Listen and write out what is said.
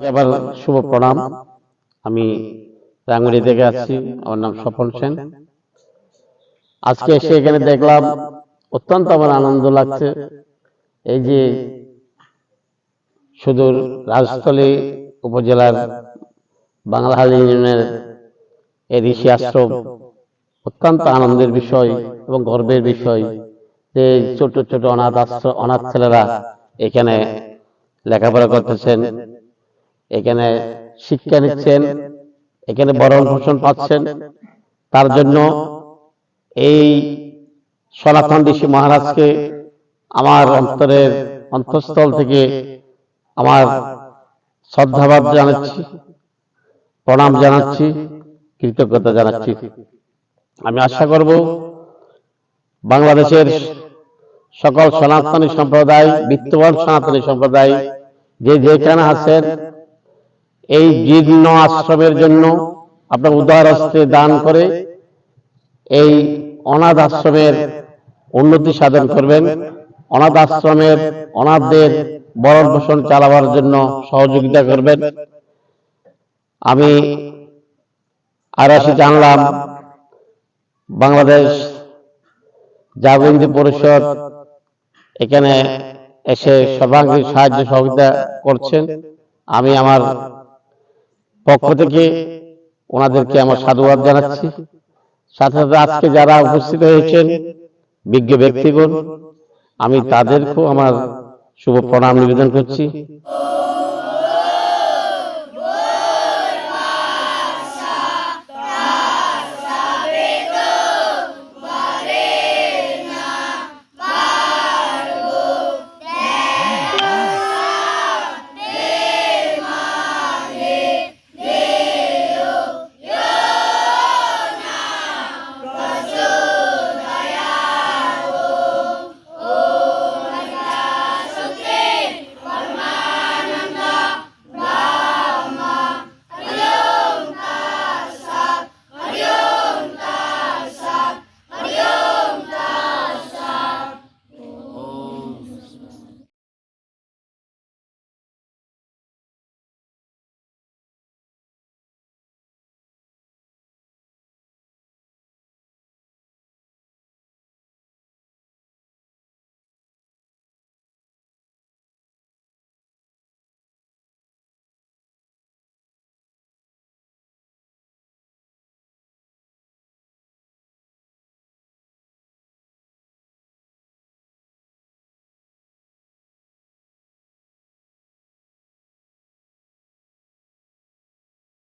এবার শুভ প্রণাম। আমি রাঙ্গুড়ি থেকে আসছি আমার নাম স্বপন সেন। আজকে এসে এখানে দেখলাম অত্যন্ত আমার আনন্দ লাগছে। এই যে সুদূর রাজস্থলী উপজেলার বাংলাহালি ইউনিয়নের এই ঋষি আশ্রম অত্যন্ত আনন্দের বিষয় এবং গর্বের বিষয় যে ছোট ছোট অনাথ আশ্রম অনাথ ছেলেরা এখানে লেখাপড়া করতেছেন। এখানে শিক্ষা নিচ্ছেন এখানে বরণ পোষণ পাচ্ছেন। তার জন্য এই সনাতন ঋষি মহারাজকে আমার অন্তরের অন্তঃস্থল থেকে আমার শ্রদ্ধাভাব জানাচ্ছি প্রণাম জানাচ্ছি কৃতজ্ঞতা জানাচ্ছি। আমি আশা করব বাংলাদেশের সকল সনাতনী সম্প্রদায় বিত্তবান সনাতনী সম্প্রদায় যে যেখানে আছেন এই জীর্ণ আশ্রমের জন্য আপনার উদার দান করে এই অনাথ আশ্রমের উন্নতি সাধন করবেন। অনাথ আশ্রমের অনাথদের বরণ পোষণ চালাবার জন্য সহযোগিতা করবেন। আমি আর আসি জানলাম, বাংলাদেশ জাগরণী পরিষদ এখানে এসে সর্বাঙ্গীন সাহায্য সহযোগিতা করছেন। আমি আমার পক্ষ থেকে ওনাদেরকে আমার সাধুবাদ জানাচ্ছি। সাথে সাথে আজকে যারা উপস্থিত হয়েছেন, বিজ্ঞ ব্যক্তিগণ, আমি তাদেরকেও আমার শুভ প্রণাম নিবেদন করছি।